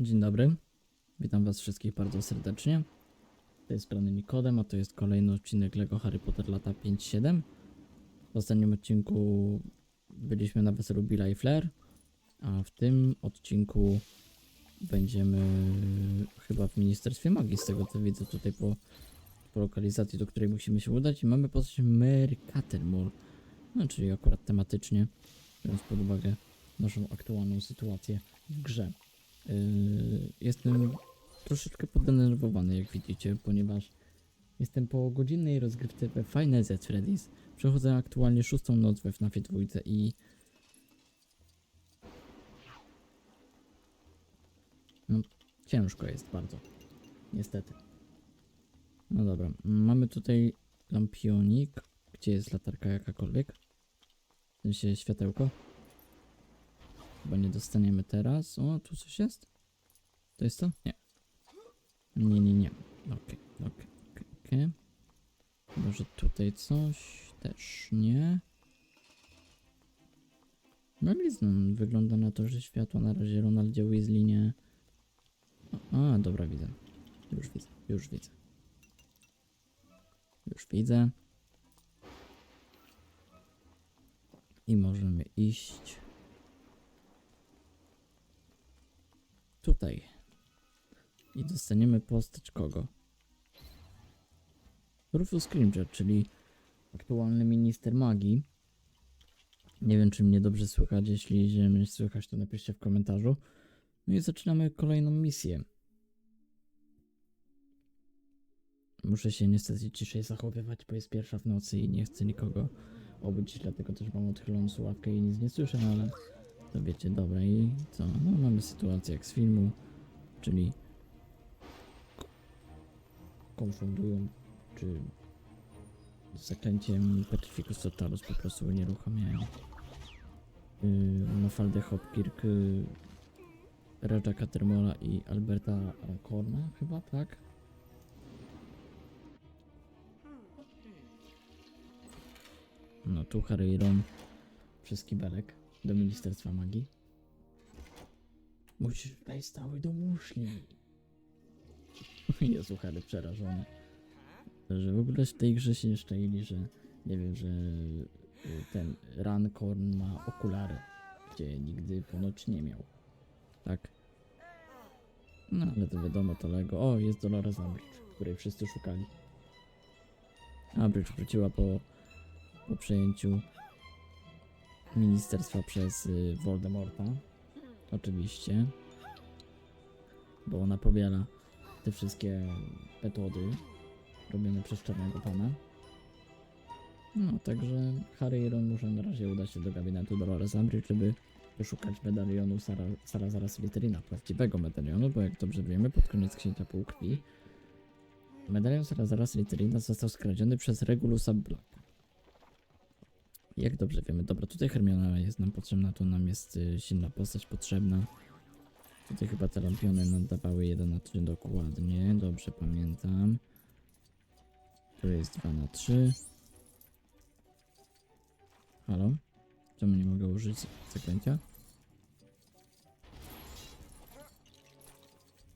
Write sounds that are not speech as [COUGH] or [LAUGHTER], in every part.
Dzień dobry. Witam Was wszystkich bardzo serdecznie. To jest strony Nikodem, a to jest kolejny odcinek LEGO Harry Potter lata 5-7. W ostatnim odcinku byliśmy na weselu Billa i Flair, a w tym odcinku będziemy chyba w Ministerstwie Magii, z tego co widzę tutaj po, po lokalizacji, do której musimy się udać i mamy postać Mary Cattermole, no czyli akurat tematycznie, biorąc pod uwagę naszą aktualną sytuację w grze. Yy, jestem troszeczkę podenerwowany, jak widzicie, ponieważ jestem po godzinnej rozgrywce we Final Z Freddy's. Przechodzę aktualnie szóstą noc we FNAFie dwójce i... No, ciężko jest bardzo. Niestety. No dobra, mamy tutaj lampionik. Gdzie jest latarka jakakolwiek? W sensie światełko. Chyba nie dostaniemy teraz. O, tu coś jest? To jest to? Nie. Nie, nie, nie. Okej, okej, okej, okej. Może tutaj coś? Też nie. No nic, no, wygląda na to, że światło na razie Ronaldzie Weasley nie... A, dobra, widzę. Już widzę, już widzę. Już widzę. I możemy iść. Tutaj. I dostaniemy postać kogo? Rufus Scrimger, czyli aktualny minister magii. Nie wiem, czy mnie dobrze słychać. Jeśli mnie słychać, to napiszcie w komentarzu. No i zaczynamy kolejną misję. Muszę się niestety ciszej zachowywać, bo jest pierwsza w nocy i nie chcę nikogo obudzić, dlatego też mam odchyloną słuchawkę i nic nie słyszę, no ale to wiecie, dobra i co? No mamy sytuację jak z filmu, czyli konfundują, czy zaklęciem Petrificus Totalus po prostu unieruchamiają. Yy, Mafaldę Hopkirk, yy, Raja Catermola i Alberta Rancorna chyba, tak? No tu Harry i Ron przez kibelek do Ministerstwa Magii. Musisz wejść stały do muszli. [LAUGHS] Jezu, Harry przerażony. Że w ogóle w tej grze się nie szczęli, że nie wiem, że y, ten Rancorn ma okulary, gdzie nigdy ponoć nie miał. Tak? No ale to wiadomo, to Lego. O, jest Dolores Umbridge, której wszyscy szukali. Umbridge wróciła po, po przejęciu ministerstwa przez y, Voldemorta. Oczywiście. Bo ona powiela te wszystkie metody robione przez Czarnego Pana. No, także Harry i Ron muszą na razie udać się do gabinetu Dolores Umbridge, żeby poszukać medalionu Sara, Salazara prawdziwego medalionu, bo jak dobrze wiemy, pod koniec Księcia Półkrwi medalion Salazara Slytherina został skradziony przez Regulusa Blacka. Jak dobrze wiemy. Dobra, tutaj Hermiona jest nam potrzebna, tu nam jest y, silna postać potrzebna. Tutaj chyba te lampiony nadawały 1 na 3 dokładnie, dobrze pamiętam. Tu jest 2 na 3. Halo? Czemu nie mogę użyć zaklęcia?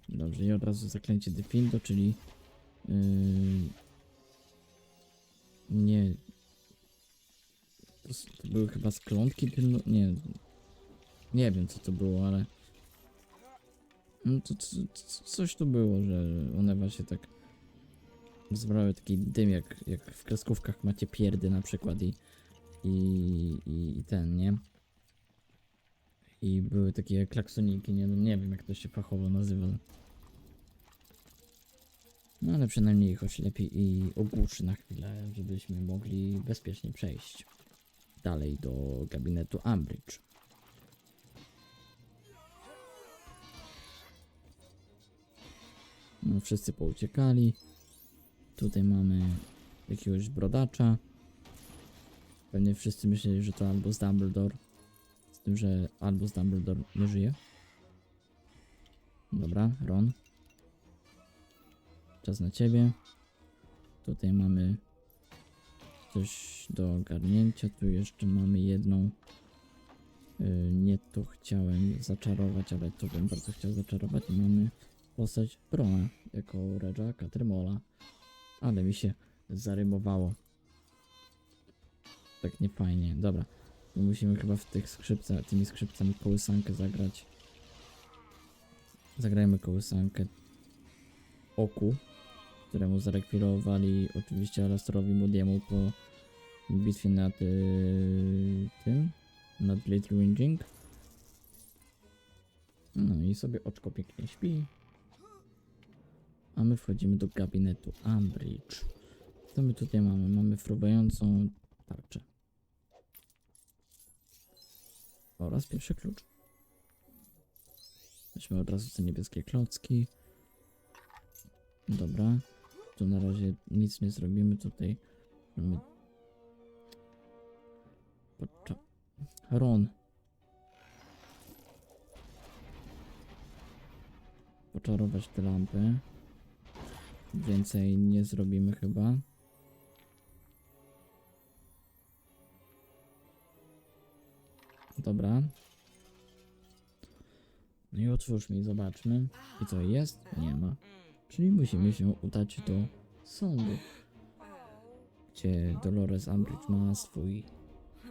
Dobrze, i od razu zaklęcie Defindo, czyli yy, nie to, to były chyba sklątki. Nie. Nie wiem co to było, ale... No to, co- co- coś tu było, że one właśnie tak... Zbrały taki dym jak, jak w kreskówkach macie pierdy na przykład i... I, i, i ten, nie? I były takie klaksoniki, nie, nie wiem jak to się fachowo nazywa. No ale przynajmniej ich oślepi i ogłuszy na chwilę, żebyśmy mogli bezpiecznie przejść dalej do gabinetu Umbridge. No, wszyscy pouciekali. Tutaj mamy jakiegoś brodacza. Pewnie wszyscy myśleli, że to Albus Dumbledore. Z tym, że Albus Dumbledore nie żyje. Dobra, Ron. Czas na ciebie. Tutaj mamy coś do ogarnięcia. Tu jeszcze mamy jedną Y, Nie to chciałem zaczarować, ale to bym bardzo chciał zaczarować. Mamy postać Brona jako Redża Katrymola. Ale mi się zarymowało. Tak nie fajnie. Dobra. Tu musimy chyba w tych skrzypcach, tymi skrzypcami kołysankę zagrać. Zagrajmy kołysankę oku, któremu zarekwirowali oczywiście Alastorowi Moody'emu po bitwie nad y, tym, nad Blade Winging. No i sobie oczko pięknie śpi. A my wchodzimy do gabinetu Ambridge. Co my tutaj mamy? Mamy fruwającą tarczę. Oraz pierwszy klucz. Weźmy od razu te niebieskie klocki. Dobra. Tu na razie nic nie zrobimy. Tutaj mamy... Ron. Poczarować te lampy. Więcej nie zrobimy chyba. Dobra. No i otwórzmy i zobaczmy. I co jest? Nie ma. Czyli musimy się udać do sądu, gdzie Dolores Umbridge ma swój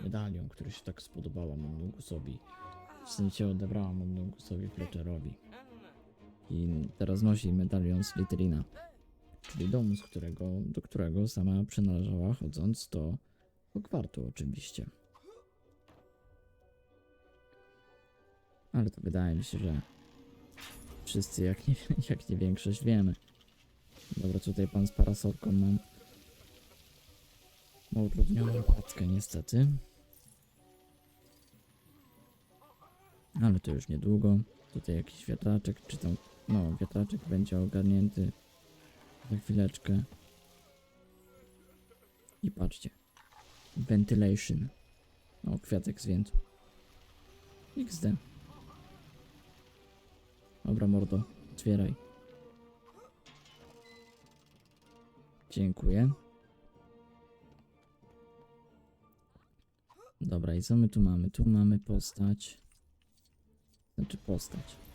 medalion, który się tak spodobała Mundungusowi. W sensie odebrała Mundungusowi Fletcherowi. I teraz nosi medalion z Litrina, czyli domu, z którego, do którego sama przynależała chodząc do Hogwartu oczywiście. Ale to wydaje mi się, że wszyscy jak nie, [LAUGHS] jak nie większość wiemy. Dobra, tutaj pan z parasolką mam ma utrudnioną prackę niestety. Ale to już niedługo. Tutaj jakiś wiatraczek, czy tam, no wiatraczek będzie ogarnięty za chwileczkę. I patrzcie. Ventilation. O, kwiatek zwiętu. XD. Dobra, mordo, otwieraj. Dziękuję. Dobra, i co my tu mamy? Tu mamy postać. Znaczy postać.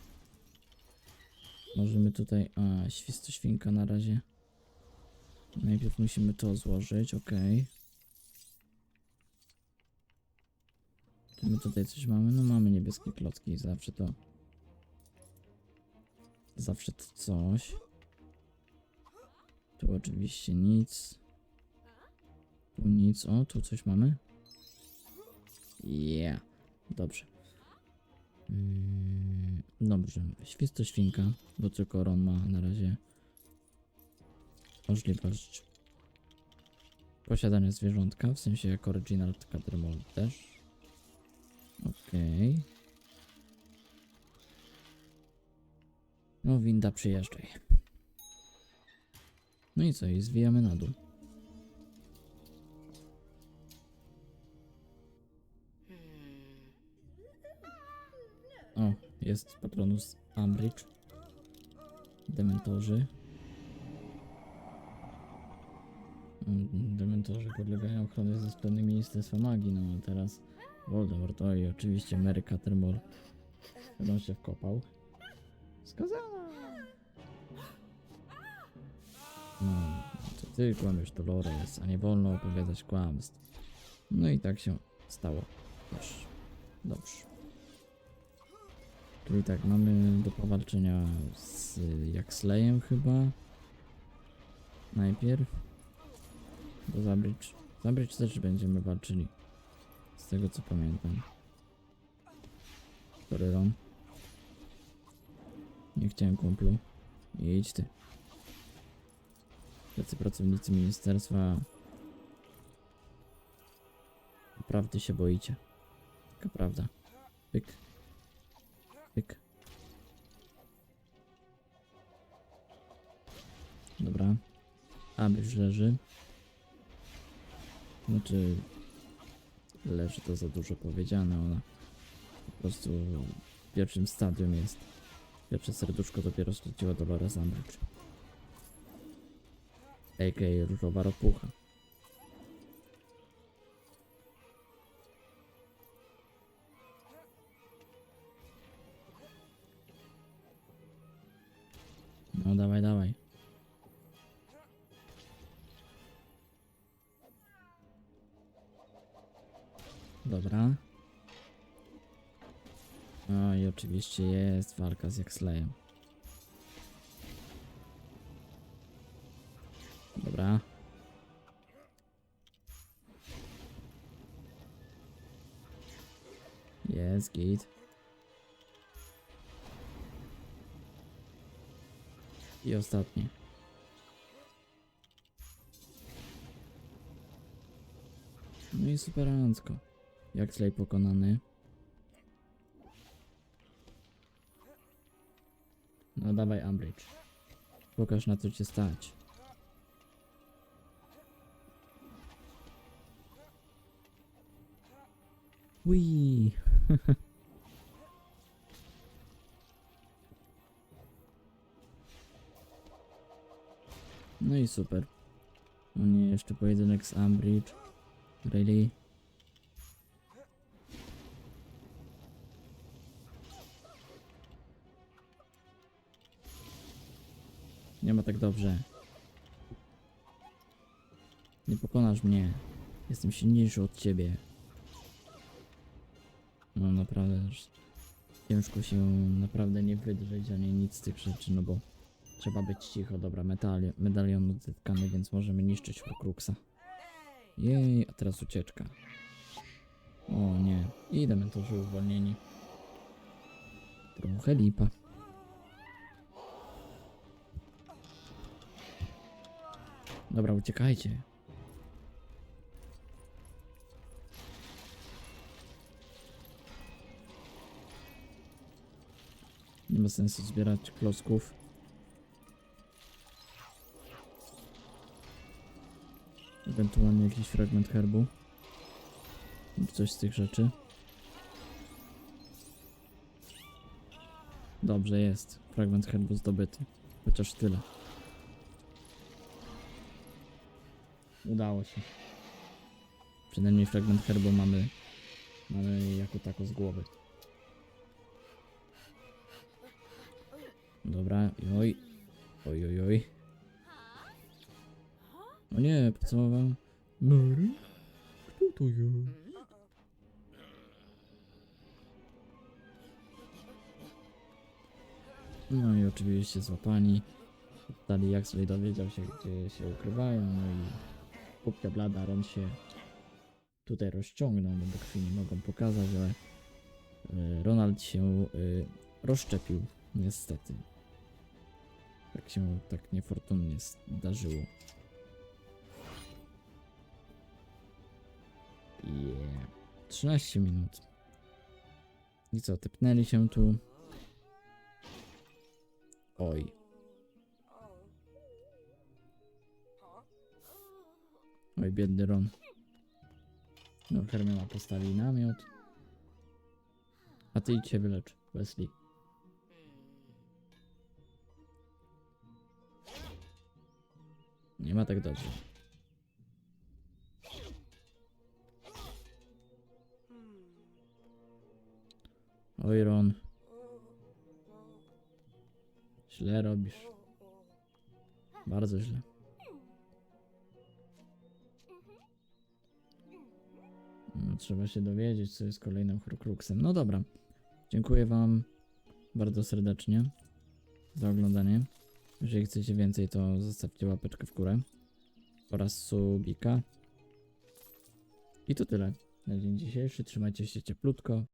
Możemy tutaj... A, świstoświnka na razie. Najpierw musimy to złożyć, ok. Czy my tutaj coś mamy? No mamy niebieskie klocki, zawsze to... Zawsze to coś. Tu oczywiście nic. Tu nic. O, tu coś mamy. Yeah. Dobrze. Mm, dobrze. Świsto świnka, bo tylko Ron ma na razie możliwość posiadania zwierzątka, w sensie jako Reginald Cattermole też. Okej. No winda przyjeżdżaj. No i co? I zwijamy na dół. Jest patronus Ambridge. Dementorzy. Mm, Dementorzy podlegają ochronie ze strony Ministerstwa Magii, no a teraz Voldemort, oj, oczywiście Mary Cattermole. Będą się wkopał. Skazana! No, to ty kłamiesz Dolores, a nie wolno opowiadać kłamstw. No i tak się stało. Też. Dobrze. Czyli tak, mamy do powalczenia z Jaxleyem chyba. Najpierw. Do Zabridge. Zabridge też będziemy walczyli. Z tego co pamiętam. Ron. Nie chciałem kumplu. Idź ty. Tacy pracownicy ministerstwa. Naprawdę się boicie. Taka prawda. Pyk. Pyk. Dobra. Abryż leży. Znaczy... Leży to za dużo powiedziane, ona po prostu w pierwszym stadium jest. Pierwsze serduszko dopiero straciła Dolores Umbridge. A.k.a. różowa ropucha. No i oczywiście jest walka z Jaxleyem. Dobra. Jest git. I ostatni. No i superancko. Jaxley pokonany. No dawaj Ambridge. Pokaż na co cię stać. Wii. [LAUGHS] No i super. No nie, jeszcze pojedynek z Ambridge. Really? Nie ma tak dobrze. Nie pokonasz mnie. Jestem silniejszy od ciebie. No naprawdę, ciężko się naprawdę nie wydrzeć ani nic z tych rzeczy, no bo trzeba być cicho. Dobra, medali medalion odzyskany, więc możemy niszczyć Horcruxa. Jej, a teraz ucieczka. O nie, i dementorzy uwolnieni. Trochę lipa. Dobra, uciekajcie. Nie ma sensu zbierać klocków. Ewentualnie jakiś fragment herbu. Lub coś z tych rzeczy. Dobrze jest. Fragment herbu zdobyty. Chociaż tyle. Udało się. Przynajmniej fragment herbu mamy, mamy jako tako z głowy. Dobra, oj. Oj, oj, oj. O nie, pocałował. Mary? Kto to jest? No i oczywiście złapani. Dali Jaxley dowiedział się, gdzie się ukrywają, no i Kupka blada, Ron się tutaj rozciągnął, no bo krwi nie mogą pokazać, ale e, Ronald się e, rozszczepił, niestety. Tak się tak niefortunnie zdarzyło. Yeah. 13 minut. I co, typnęli się tu. Oj. Oj, biedny Ron. No, Hermiona postawi namiot. A ty idź się wylecz, Wesley. Nie ma tak dobrze. Oj, Ron. Źle robisz. Bardzo źle. No, trzeba się dowiedzieć, co jest kolejnym Horcruxem. No dobra. Dziękuję Wam bardzo serdecznie za oglądanie. Jeżeli chcecie więcej, to zostawcie łapeczkę w górę oraz subika. I to tyle na dzień dzisiejszy. Trzymajcie się cieplutko.